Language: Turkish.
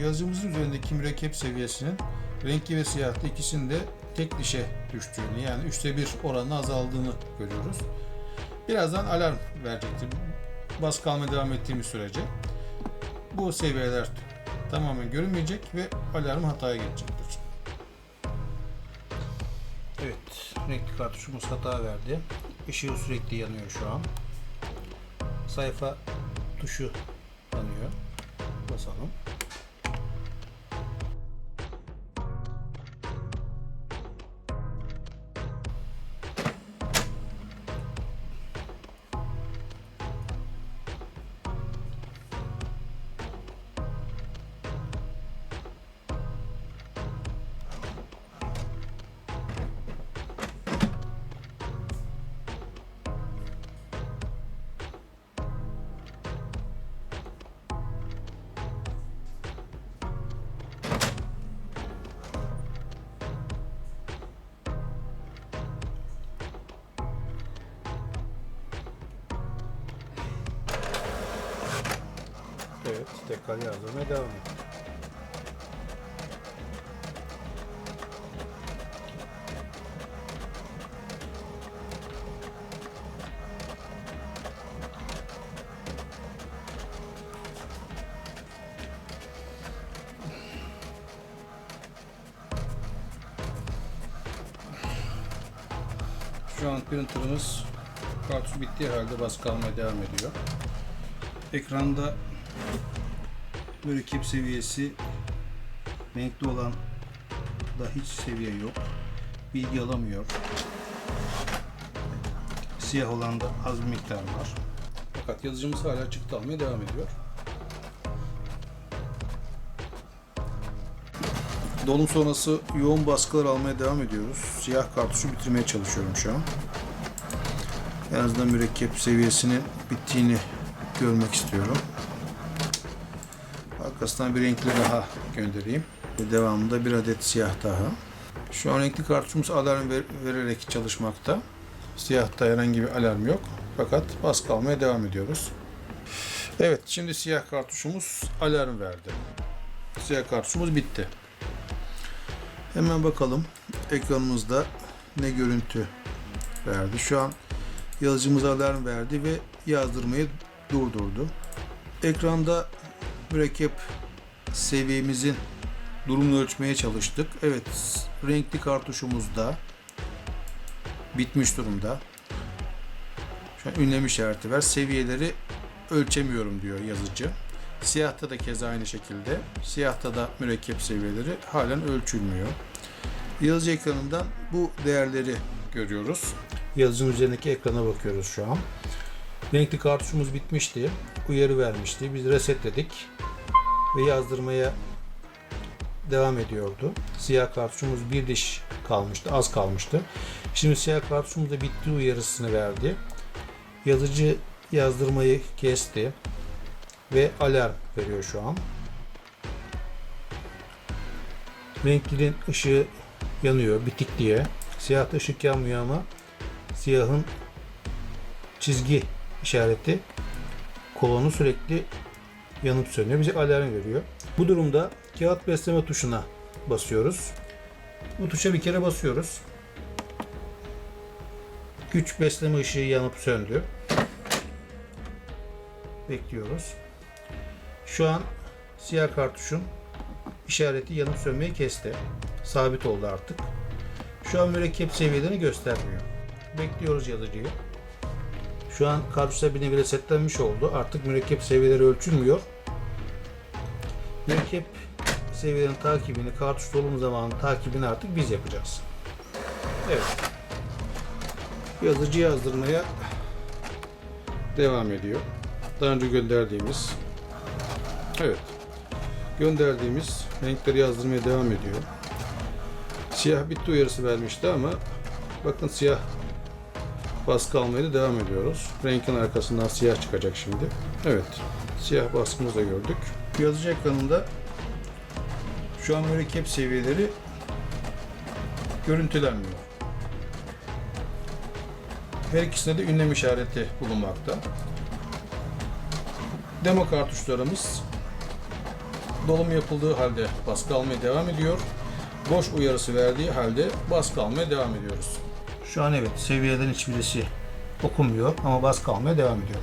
Yazıcımızın üzerindeki mürekkep seviyesinin renkli ve siyahlı ikisinde tek dişe düştüğünü yani üçte bir oranı azaldığını görüyoruz. Birazdan alarm verecektir. Baskı almaya devam ettiğimiz sürece bu seviyeler tamamen görünmeyecek ve alarm hataya geçecektir. Evet, renkli kartuşumuz hata verdi. Işığı sürekli yanıyor şu an. Sayfa tuşu yanıyor. Basalım. Evet, tekrar yazdırmaya devam et. Şu an printerımız kartuş bittiği halde baskı almaya devam ediyor. Ekranda mürekkep seviyesi renkli olan da hiç seviye yok. Bilgi alamıyor. Siyah olan da az bir miktar var. Fakat yazıcımız hala çıktı almaya devam ediyor. Dolum sonrası yoğun baskılar almaya devam ediyoruz. Siyah kartuşu bitirmeye çalışıyorum şu an. En azından mürekkep seviyesinin bittiğini görmek istiyorum. Arkasından bir renkli daha göndereyim. Ve devamında bir adet siyah daha. Şu an renkli kartuşumuz alarm ver- vererek çalışmakta. Siyahta herhangi bir alarm yok. Fakat baskı almaya devam ediyoruz. Evet, şimdi siyah kartuşumuz alarm verdi. Siyah kartuşumuz bitti. Hemen bakalım ekranımızda ne görüntü verdi. Şu an yazıcımız alarm verdi ve yazdırmayı durdurdu. Ekranda mürekkep seviyemizin durumunu ölçmeye çalıştık. Evet, renkli kartuşumuz da bitmiş durumda. Şu an ünlem işareti var. Seviyeleri ölçemiyorum diyor yazıcı. Siyahta da keza aynı şekilde. Siyahta da mürekkep seviyeleri halen ölçülmüyor. Yazıcı ekranından bu değerleri görüyoruz. Yazıcının üzerindeki ekrana bakıyoruz şu an. Renkli kartuşumuz bitmişti. Uyarı vermişti. Biz resetledik ve yazdırmaya devam ediyordu. Siyah kartuşumuz bir diş kalmıştı, az kalmıştı. Şimdi siyah kartuşumuz da bitti uyarısını verdi. Yazıcı yazdırmayı kesti ve alarm veriyor şu an. Renklinin ışığı yanıyor bitik diye. Siyahta ışık yanmıyor ama siyahın çizgi işareti kolonu sürekli yanıp sönüyor. Bize alarm veriyor. Bu durumda kağıt besleme tuşuna basıyoruz. Bu tuşa bir kere basıyoruz. Güç besleme ışığı yanıp söndü. Bekliyoruz. Şu an siyah kartuşun işareti yanıp sönmeyi kesti. Sabit oldu artık. Şu an mürekkep seviyelerini göstermiyor. Bekliyoruz yazıcıyı. Şu an kartuşta bir nevi resetlenmiş oldu. Artık mürekkep seviyeleri ölçülmüyor. Mürekkep seviyelerin takibini, kartuş dolum zamanı takibini artık biz yapacağız. Evet. Yazıcı yazdırmaya devam ediyor. Daha önce gönderdiğimiz Evet. Gönderdiğimiz renkleri yazdırmaya devam ediyor. Siyah bitti uyarısı vermişti ama bakın siyah baskı almaya da devam ediyoruz. Renkin arkasından siyah çıkacak şimdi. Evet. Siyah baskımızı da gördük. Yazıcı ekranında şu an mürekkep seviyeleri görüntülenmiyor. Her ikisinde de ünlem işareti bulunmakta. Demo kartuşlarımız dolum yapıldığı halde baskı almaya devam ediyor. Boş uyarısı verdiği halde baskı almaya devam ediyoruz. Şu an evet seviyeden hiçbirisi okunmuyor ama baskı almaya devam ediyor.